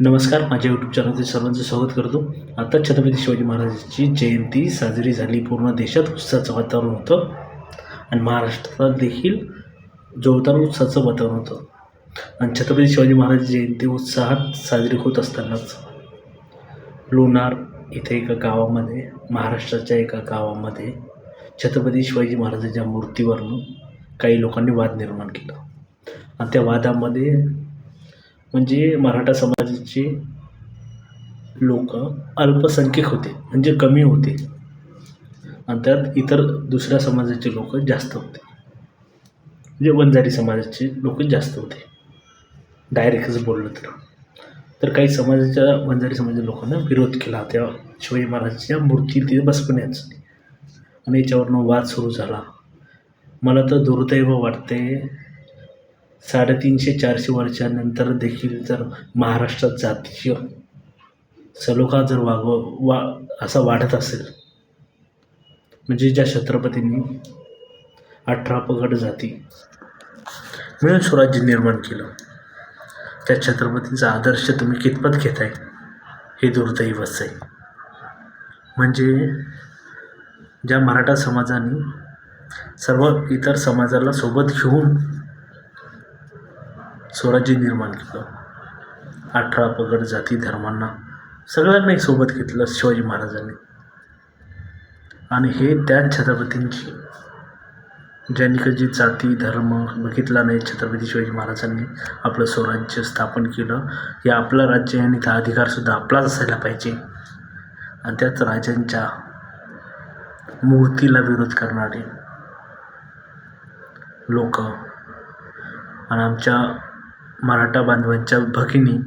नमस्कार माझ्या यूट्यूब चॅनलचे सर्वांचं स्वागत करतो. आता छत्रपती शिवाजी महाराजांची जयंती साजरी झाली. पूर्ण देशात उत्साहाचं वातावरण होतं. आणि महाराष्ट्रात देखील जोरदार उत्साहाचं वातावरण होतं. आणि छत्रपती शिवाजी महाराज जयंती उत्साहात साजरी होत असतानाच लोणार इथे एका गावामध्ये महाराष्ट्राच्या एका गावामध्ये छत्रपती शिवाजी महाराजांच्या मूर्तीवरून काही लोकांनी वाद निर्माण केला. आणि त्या वादामध्ये म्हणजे मराठा समाजाचे लोक अल्पसंख्यक होते म्हणजे कमी होते. आणि त्यात इतर दुसऱ्या समाजाचे लोक जास्त होते. म्हणजे वंजारी समाजाचे लोक जास्त होते. डायरेक्टच बोललं तर. तर काही समाजाच्या वंजारी समाजाच्या लोकांना विरोध केला. त्या शिवाजी महाराजांच्या मूर्ती तिथे बसवण्याचा. आणि याच्यावरनं वाद सुरू झाला. मला तर दुर्दैव वाटते साडेतीनशे चारशे वर्षानंतर देखील जर महाराष्ट्रात जातीय सलोखा जर वागव वा असा वाढत असेल म्हणजे ज्या छत्रपतींनी अठरा पगड जाती मिळून स्वराज्य निर्माण केलं त्या छत्रपतींचा आदर्श तुम्ही कितपत घेताय हे दुर्दैवच आहे. म्हणजे ज्या मराठा समाजाने सर्व इतर समाजाला सोबत घेऊन स्वराज्य निर्माण केलं. अठरा पगड जाती धर्मांना सगळ्यांनाही सोबत घेतलं शिवाजी महाराजांनी. आणि हे त्याच छत्रपतींची ज्यांनी कधी जाती धर्म बघितला नाही छत्रपती शिवाजी महाराजांनी आपलं स्वराज्य स्थापन केलं. हे आपलं राज्य आणि त्या अधिकारसुद्धा आपलाच असायला पाहिजे. आणि त्याच राजांच्या मूर्तीला विरोध करणारे लोक आणि आमच्या मराठा बांधवांच्या भगिनी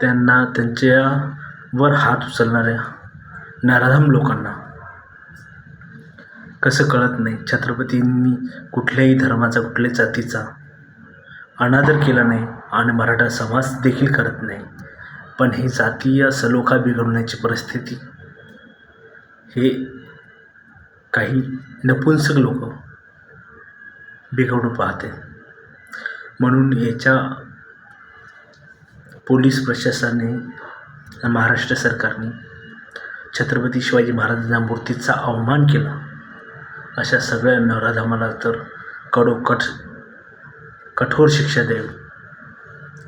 त्यांना त्यांच्यावर हात उचलणाऱ्या नराधम लोकांना. कसं कळत नाही छत्रपतींनी कुठल्याही धर्माचा कुठल्याही जातीचा अनादर केला नाही आणि मराठा समाज देखील करत नाही. पण ही जातीय सलोखा बिघडवण्याची परिस्थिती हे काही नपुंसक लोक बिघडू पाहते. म्हणून ह्याच्या पोलीस प्रशासनाने महाराष्ट्र सरकारने छत्रपती शिवाजी महाराजांच्या मूर्तीचा अवमान केला. अशा सगळ्या नराधमाला तर कडोकट कठोर शिक्षा द्यावी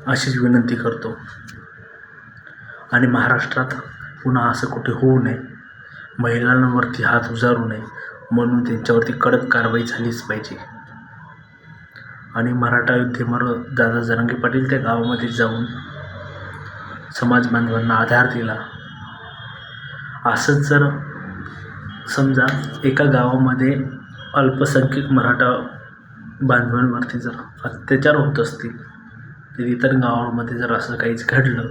अशीच विनंती करतो. आणि महाराष्ट्रात पुन्हा असं कुठे होऊ नये महिलांवरती हात उजारू नये म्हणून त्यांच्यावरती कडक कारवाई झालीच पाहिजे. आणि मराठा युद्धेमर दादा जरांगे पाटील त्या गावामध्ये जाऊन समाज बांधवांना आधार दिला. असंच जर समजा एका गावामध्ये अल्पसंख्यक मराठा बांधवांवरती जर अत्याचार होत असतील तर इतर गावामध्ये जर असं काहीच घडलं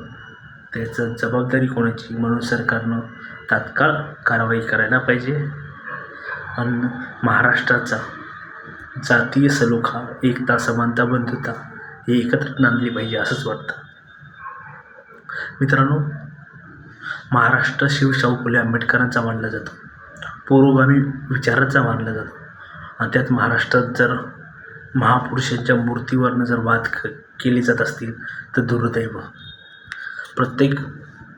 त्याचं जबाबदारी कोणाची? म्हणून सरकारनं तात्काळ कारवाई करायला पाहिजे. आणि महाराष्ट्राचा जातीय सलोखा एकता समानता बंधुता हे एकत्रित नांदली पाहिजे असंच वाटतं. मित्रांनो महाराष्ट्र शिवशाहू फुले आंबेडकरांचा मानला जातो. पुरोगामी विचारांचा मानला जातो. आणि त्यात महाराष्ट्रात जर महापुरुषांच्या मूर्तीवरनं जर वाद क केले जात असतील तर दुर्दैव. प्रत्येक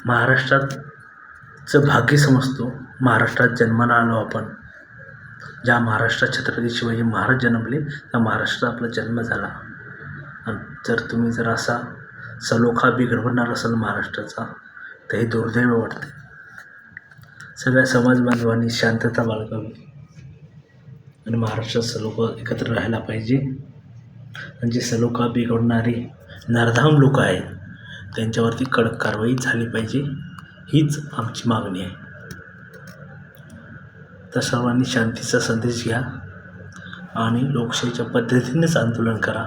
महाराष्ट्रातचं भाग्य समजतो. महाराष्ट्रात जन्माला आलो आपण. ज्या महाराष्ट्रात छत्रपती शिवाजी महाराज जन्मले त्या महाराष्ट्रात आपला जन्म झाला. आणि जर तुम्ही जर असा सलोखा बिघडवणार असाल महाराष्ट्राचा तर हे दुर्दैव वाटते सगळ्या समाज बांधवांनी शांतता बाळगावी. आणि महाराष्ट्रात सलोखा एकत्र राहायला पाहिजे. आणि जे सलोखा बिघडणारे नरधाम लोक आहेत त्यांच्यावरती कडक कारवाई झाली पाहिजे. हीच आमची मागणी आहे. तर सर्वांनी शांतीचा संदेश घ्या आणि लोकशाहीच्या पद्धतीनेच आंदोलन करा.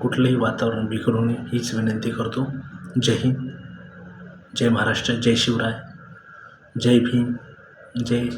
कुठलंही वातावरण बिघडू नये हीच विनंती करतो. जय हिंद. जय महाराष्ट्र. जय शिवराय. जय भीम. जय